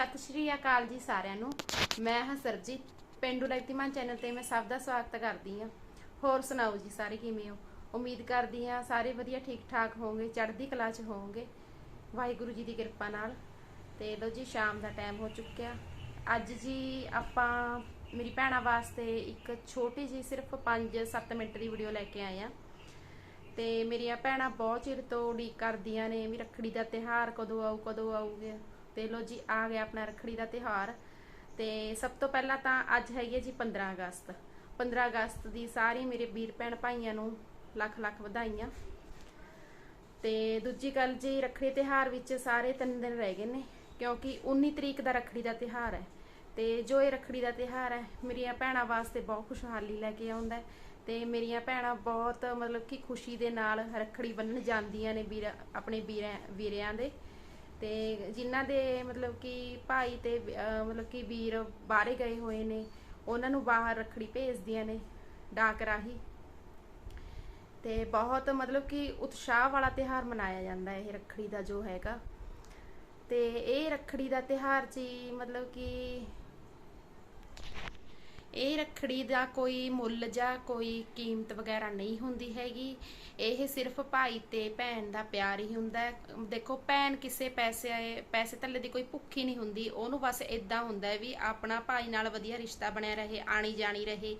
ਸਤਿ ਸ਼੍ਰੀ ਅਕਾਲ ਜੀ ਸਾਰਿਆਂ ਨੂੰ। ਮੈਂ ਹਾਂ ਸਰਜੀਤ, ਪਿੰਡੂ ਲਗਤੀਮਾਨ ਚੈਨਲ ਤੇ ਮੈਂ ਸਭ ਦਾ ਸਵਾਗਤ ਕਰਦੀ ਹਾਂ। ਹੋਰ ਸੁਣਾਓ ਜੀ ਸਾਰੇ ਕਿਵੇਂ ਹੋ? ਉਮੀਦ ਕਰਦੀ ਹਾਂ ਸਾਰੇ ਵਧੀਆ ਠੀਕ ਠਾਕ ਹੋਵੋਗੇ, ਚੜ੍ਹਦੀ ਕਲਾ 'ਚ ਹੋਵੋਗੇ। ਵਾਹਿਗੁਰੂ ਜੀ ਦੀ ਕਿਰਪਾ ਨਾਲ। ਤੇ ਲੋ ਜੀ, ਸ਼ਾਮ ਦਾ ਟਾਈਮ ਹੋ ਚੁੱਕਿਆ। ਅੱਜ ਜੀ ਆਪਾਂ, ਮੇਰੀ ਭੈਣਾਂ ਵਾਸਤੇ ਇੱਕ ਛੋਟੀ ਜੀ ਸਿਰਫ 5-7 ਮਿੰਟ ਦੀ ਵੀਡੀਓ ਲੈ ਕੇ ਆਏ ਆ ਤੇ ਮੇਰੀਆਂ ਭੈਣਾਂ ਬਹੁਤ ਚਿਰ ਤੋਂ ਉਡੀਕ ਕਰਦੀਆਂ ਨੇ ਵੀ ਰੱਖੜੀ ਦਾ ਤਿਹਾਰ ਕਦੋਂ ਆਊ, ਕਦੋਂ ਆਊਗਾ। ਤੇ ਲੋ ਜੀ, ਆ ਗਿਆ ਆਪਣਾ ਰੱਖੜੀ ਦਾ ਤਿਹਾਰ ਤੇ ਸਭ ਤੋਂ ਪਹਿਲਾਂ ਤਾਂ ਅੱਜ ਹੈਗੀ ਹੈ ਜੀ 15 ਅਗਸਤ। 15 ਅਗਸਤ ਦੀ ਸਾਰੀ ਮੇਰੇ ਵੀਰ ਭੈਣ ਭਾਈਆਂ ਨੂੰ ਲੱਖ ਲੱਖ ਵਧਾਈਆਂ। ਤੇ ਦੂਜੀ ਗੱਲ ਜੀ, ਰੱਖੜੀ ਤਿਹਾਰ ਵਿੱਚ ਸਾਰੇ ਤਿੰਨ ਦਿਨ ਰਹਿ ਗਏ ਨੇ, ਕਿਉਂਕਿ 19 ਤਰੀਕ ਦਾ ਰੱਖੜੀ ਦਾ ਤਿਹਾਰ ਹੈ। ਤੇ ਜੋ ਇਹ ਰੱਖੜੀ ਦਾ ਤਿਹਾਰ ਹੈ, ਮੇਰੀਆਂ ਭੈਣਾਂ ਵਾਸਤੇ ਬਹੁਤ ਖੁਸ਼ਹਾਲੀ ਲੈ ਕੇ ਆਉਂਦਾ ਹੈ। ਤੇ ਮੇਰੀਆਂ ਭੈਣਾਂ ਬਹੁਤ ਮਤਲਬ ਕਿ ਖੁਸ਼ੀ ਦੇ ਨਾਲ ਰੱਖੜੀ ਬੰਨਣ ਜਾਂਦੀਆਂ ਨੇ ਵੀਰ, ਆਪਣੇ ਵੀਰਾਂ, ਵੀਰਿਆਂ ਦੇ। ਤੇ ਜਿਨ੍ਹਾਂ ਦੇ ਮਤਲਬ ਕਿ ਭਾਈ ਤੇ ਅਹ, ਮਤਲਬ ਕਿ ਵੀਰ ਬਾਹਰੇ ਗਏ ਹੋਏ ਨੇ ਉਹਨਾਂ ਨੂੰ ਬਾਹਰ ਰੱਖੜੀ ਭੇਜਦੀਆਂ ਨੇ ਡਾਕ ਰਾਹੀਂ। ਤੇ ਬਹੁਤ ਮਤਲਬ ਕਿ ਉਤਸ਼ਾਹ ਵਾਲਾ ਤਿਹਾਰ ਮਨਾਇਆ ਜਾਂਦਾ ਹੈ ਇਹ ਰੱਖੜੀ ਦਾ ਜੋ ਹੈਗਾ। ਤੇ ਇਹ ਰੱਖੜੀ ਦਾ ਤਿਹਾਰ ਜੀ ਮਤਲਬ ਕਿ ਇਹ ਰੱਖੜੀ ਦਾ ਕੋਈ ਮੁੱਲ ਜਾਂ ਕੋਈ ਕੀਮਤ ਵਗੈਰਾ ਨਹੀਂ ਹੁੰਦੀ ਹੈਗੀ। ਇਹ ਸਿਰਫ ਭਾਈ ਤੇ ਭੈਣ ਦਾ ਪਿਆਰ ਹੀ ਹੁੰਦਾ ਹੈ। ਦੇਖੋ, ਭੈਣ ਕਿਸੇ ਪੈਸੇ ਪੈਸੇ ਥੱਲੇ ਦੀ ਕੋਈ ਭੁੱਖੀ ਨਹੀਂ ਹੁੰਦੀ। ਉਹਨੂੰ ਬਸ ਇਦਾਂ ਹੁੰਦਾ ਵੀ ਆਪਣਾ ਭਾਈ ਨਾਲ ਵਧੀਆ ਰਿਸ਼ਤਾ ਬਣਿਆ ਰਹੇ, ਆਣੀ ਜਾਣੀ ਰਹੇ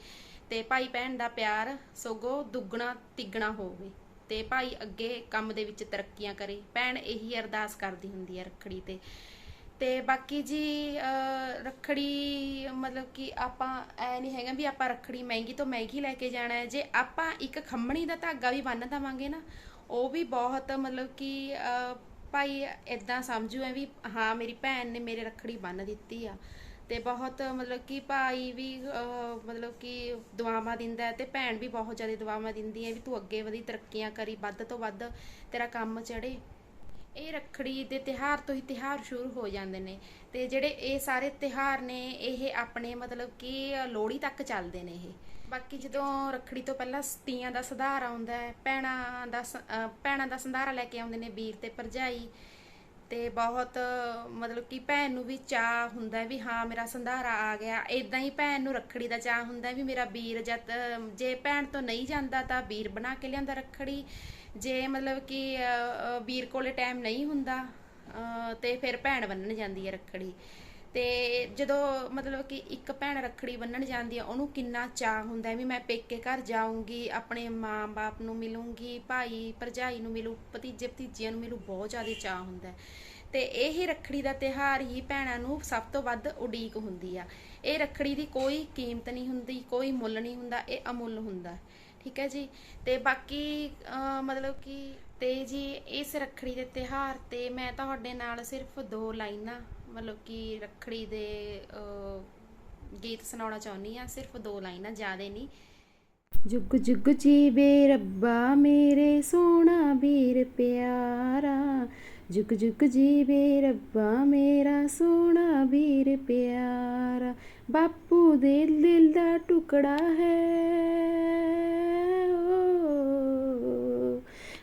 ਤੇ ਭਾਈ ਭੈਣ ਦਾ ਪਿਆਰ ਸਗੋਂ ਦੁੱਗਣਾ ਤਿੱਗਣਾ ਹੋਵੇ ਤੇ ਭਾਈ ਅੱਗੇ ਕੰਮ ਦੇ ਵਿੱਚ ਤਰੱਕੀਆਂ ਕਰੇ। ਭੈਣ ਇਹੀ ਅਰਦਾਸ ਕਰਦੀ ਹੁੰਦੀ ਹੈ ਰੱਖੜੀ ਤੇ। ਤੇ ਬਾਕੀ ਜੀ ਅਹ, ਰੱਖੜੀ ਮਤਲਬ ਕਿ ਆਪਾਂ ਐ ਨਹੀਂ ਹੈਗਾ ਵੀ ਆਪਾਂ ਰੱਖੜੀ ਮਹਿੰਗੀ ਤੋਂ ਮਹਿੰਗੀ ਲੈ ਕੇ ਜਾਣਾ ਹੈ। ਜੇ ਆਪਾਂ ਇੱਕ ਖੰਮਣੀ ਦਾ ਧਾਗਾ ਵੀ ਬੰਨ ਦਵਾਂਗੇ ਨਾ ਉਹ ਵੀ ਬਹੁਤ ਮਤਲਬ ਕਿ ਭਾਈ ਇਦਾਂ ਸਮਝੂ ਐ ਵੀ ਹਾਂ ਮੇਰੀ ਭੈਣ ਨੇ ਮੇਰੇ ਰੱਖੜੀ ਬੰਨ ਦਿੱਤੀ ਆ। ਤੇ ਬਹੁਤ ਮਤਲਬ ਕਿ ਭਾਈ ਵੀ ਮਤਲਬ ਕਿ ਦੁਆਵਾਂ ਦਿੰਦਾ ਹੈ ਤੇ ਭੈਣ ਵੀ ਬਹੁਤ ਜ਼ਿਆਦਾ ਦੁਆਵਾਂ ਦਿੰਦੀ ਹੈ ਵੀ ਤੂੰ ਅੱਗੇ ਵਧੀ ਤਰੱਕੀਆਂ ਕਰੀ ਵੱਧ ਤੋਂ ਵੱਧ ਤੇਰਾ ਕੰਮ ਚੜੇ ਇਹ ਰੱਖੜੀ ਦੇ ਤਿਹਾਰ ਤੋਂ ਹੀ ਤਿਹਾਰ ਸ਼ੁਰੂ ਹੋ ਜਾਂਦੇ ਨੇ ਤੇ ਜਿਹੜੇ ਇਹ ਸਾਰੇ ਤਿਹਾਰ ਨੇ, ਇਹ ਆਪਣੇ ਮਤਲਬ ਕਿ ਲੋਹੜੀ ਤੱਕ ਚੱਲਦੇ ਨੇ ਇਹ। ਬਾਕੀ ਜਦੋਂ ਰੱਖੜੀ ਤੋਂ ਪਹਿਲਾਂ ਤੀਆਂ ਦਾ ਸੰਧਾਰ ਆਉਂਦਾ ਹੈ, ਭੈਣਾਂ ਦਾ ਸ- ਭੈਣਾਂ ਦਾ ਸੰਧਾਰਾ ਲੈ ਕੇ ਆਉਂਦੇ ਨੇ ਵੀਰ ਤੇ ਭਰਜਾਈ ਤੇ ਬਹੁਤ ਮਤਲਬ ਕਿ ਭੈਣ ਨੂੰ ਵੀ ਚਾਹ ਹੁੰਦਾ ਵੀ ਹਾਂ ਮੇਰਾ ਸੰਧਾਰਾ ਆ ਗਿਆ। ਇਦਾਂ ਹੀ ਭੈਣ ਨੂੰ ਰੱਖੜੀ ਦਾ ਚਾਹ ਹੁੰਦਾ ਵੀ ਮੇਰਾ ਵੀਰ ਜਦ ਜੇ ਭੈਣ ਤੋਂ ਨਹੀਂ ਜਾਂਦਾ ਤਾਂ ਵੀਰ ਬਣਾ ਕੇ ਲਿਆਂਦਾ ਰੱਖੜੀ। ਜੇ ਮਤਲਬ ਕਿ ਅ, ਵੀਰ ਕੋਲੇ ਟਾਈਮ ਨਹੀਂ ਹੁੰਦਾ ਅ, ਤੇ ਫਿਰ ਭੈਣ ਬੰਨਣ ਜਾਂਦੀ ਹੈ ਰੱਖੜੀ। ਤੇ ਜਦੋਂ ਮਤਲਬ ਕਿ ਇੱਕ ਭੈਣ ਰੱਖੜੀ ਬੰਨਣ ਜਾਂਦੀ ਆ, ਉਹਨੂੰ ਕਿੰਨਾ ਚਾਹ ਹੁੰਦਾ ਵੀ ਮੈਂ ਪੇਕੇ ਘਰ ਜਾਊਂਗੀ, ਆਪਣੇ ਮਾਂ-ਬਾਪ ਨੂੰ ਮਿਲੂੰਗੀ, ਭਾਈ ਭਰਜਾਈ ਨੂੰ ਮਿਲੂ, ਭਤੀਜੇ ਭਤੀਜੀਆਂ ਨੂੰ ਮਿਲੂ, ਬਹੁਤ ਜ਼ਿਆਦਾ ਚਾਹ ਹੁੰਦਾ ਹੈ। ਤੇ ਇਹ ਰੱਖੜੀ ਦਾ ਤਿਹਾਰ ਹੀ ਭੈਣਾਂ ਨੂੰ ਸਭ ਤੋਂ ਵੱਧ ਉਡੀਕ ਹੁੰਦੀ ਆ। ਇਹ ਰੱਖੜੀ ਦੀ ਕੋਈ ਕੀਮਤ ਨਹੀਂ ਹੁੰਦੀ, ਕੋਈ ਮੁੱਲ ਨਹੀਂ ਹੁੰਦਾ, ਇਹ ਅਮੁੱਲ ਹੁੰਦਾ ਠੀਕ ਹੈ ਜੀ? ਤੇ ਬਾਕੀ ਮਤਲਬ ਕਿ ਤੇ ਜੀ, ਇਸ ਰੱਖੜੀ ਦੇ ਤਿਹਾਰ ਤੇ ਮੈਂ ਤੁਹਾਡੇ ਨਾਲ ਸਿਰਫ ਦੋ ਲਾਈਨਾਂ ਮਤਲਬ ਕਿ ਰੱਖੜੀ ਦੇ ਗੀਤ ਸੁਣਾਉਣਾ ਚਾਹੁੰਦੀ ਆ ਸਿਰਫ ਦੋ ਲਾਈਨਾਂ, ਜ਼ਿਆਦਾ ਨਹੀਂ। ਜੁਗ ਜੁਗ ਜੀਵੇ ਰੱਬਾ ਮੇਰੇ, ਸੋਹਣਾ ਵੀਰ ਪਿਆਰਾ। ਜੁਗ ਜੁਗ ਜੀਵੇ ਰੱਬਾ ਮੇਰਾ, ਸੋਹਣਾ ਵੀਰ ਪਿਆਰਾ। ਬਾਪੂ ਦੇ ਦਿਲ ਦਾ ਟੁਕੜਾ ਹੈ।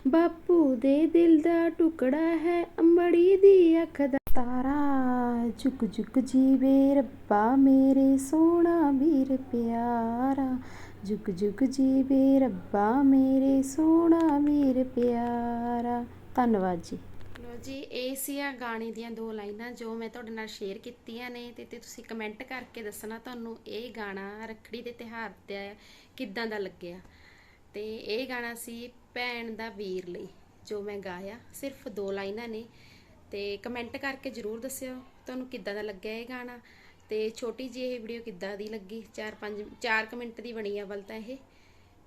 ਬਾਪੂ ਦੇ ਦਿਲ ਦਾ ਟੁਕੜਾ ਹੈ। ਅੰਬੜੀ ਦੀ ਅੱਖ ਤਾਰਾ ਜੁਗ ਜੁਗ ਜੀਵੇ ਰੱਬਾ ਮੇਰੇ ਸੋਹਣਾ ਵੀਰ ਪਿਆਰਾ। ਜੁਗ ਜੁਗ ਜੀਵੇ ਰੱਬਾ ਮੇਰੇ ਸੋਹਣਾ ਵੀਰ ਪਿਆਰਾ। ਧੰਨਵਾਦ ਜੀ। ਲੋ ਜੀ, ਇਹ ਸੀ ਆ ਗਾਣੇ ਦੀਆਂ ਦੋ ਲਾਈਨਾਂ ਜੋ ਮੈਂ ਤੁਹਾਡੇ ਨਾਲ ਸ਼ੇਅਰ ਕੀਤੀਆਂ ਨੇ ਤੇ ਤੇ ਤੁਸੀਂ ਕਮੈਂਟ ਕਰਕੇ ਦੱਸਣਾ ਤੁਹਾਨੂੰ ਇਹ ਗਾਣਾ ਰੱਖੜੀ ਦੇ ਤਿਉਹਾਰ ਤੇ ਕਿੱਦਾਂ ਦਾ ਲੱਗਿਆ। ਤੇ ਇਹ ਗਾਣਾ ਸੀ ਭੈਣ ਦਾ ਵੀਰ ਲਈ ਜੋ ਮੈਂ ਗਾਇਆ। ਸਿਰਫ ਦੋ ਲਾਈਨਾਂ ਨੇ। ਤੇ ਕਮੈਂਟ ਕਰਕੇ ਜਰੂਰ ਦੱਸਿਓ ਤੁਹਾਨੂੰ ਕਿੱਦਾਂ ਦਾ ਲੱਗਿਆ ਇਹ ਗਾਣਾ। ਤੇ ਛੋਟੀ ਜਿਹੀ ਇਹ ਵੀਡੀਓ ਕਿੱਦਾਂ ਦੀ ਲੱਗੀ? 4-5 4 ਮਿੰਟ ਦੀ ਬਣੀ ਆ ਵੱਲ ਤਾਂ ਇਹ।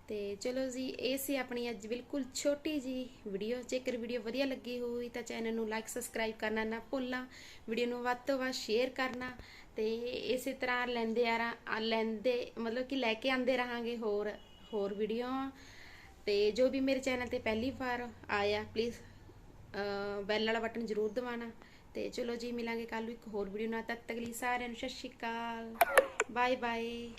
ਤੇ ਚਲੋ ਜੀ, ਇਹ ਸੀ ਆਪਣੀ ਅੱਜ ਬਿਲਕੁਲ ਛੋਟੀ ਜੀ ਵੀਡੀਓ ਜੇਕਰ ਵੀਡੀਓ ਵਧੀਆ ਲੱਗੀ ਹੋਈ ਤਾਂ ਚੈਨਲ ਨੂੰ ਲਾਈਕ ਸਬਸਕ੍ਰਾਈਬ ਕਰਨਾ ਨਾ ਭੁੱਲਣਾ। ਵੀਡੀਓ ਨੂੰ ਵੱਧ ਤੋਂ ਵੱਧ ਸ਼ੇਅਰ ਕਰਨਾ। ਤੇ ਇਸੇ ਤਰ੍ਹਾਂ ਲੈਂਦੇ ਆ ਲੈਂਦੇ, ਮਤਲਬ ਕਿ ਲੈ ਕੇ ਆਂਦੇ ਰਹਾਂਗੇ ਹੋਰ ਹੋਰ ਵੀਡੀਓ ਤੇ ਜੋ ਵੀ ਮੇਰੇ ਚੈਨਲ ਤੇ ਪਹਿਲੀ ਵਾਰ ਆਇਆ ਪਲੀਜ਼ ਬੈਲ ਵਾਲਾ ਬਟਨ ਜ਼ਰੂਰ ਦਬਾਣਾ ਤੇ ਚਲੋ ਜੀ, ਮਿਲਾਂਗੇ ਕੱਲ ਨੂੰ ਇੱਕ ਹੋਰ ਵੀਡੀਓ ਨਾਲ। ਤਦ ਤੱਕ ਲਈ ਸਾਰਿਆਂ ਨੂੰ ਸਤਿ ਸ਼੍ਰੀ ਅਕਾਲ। Bye bye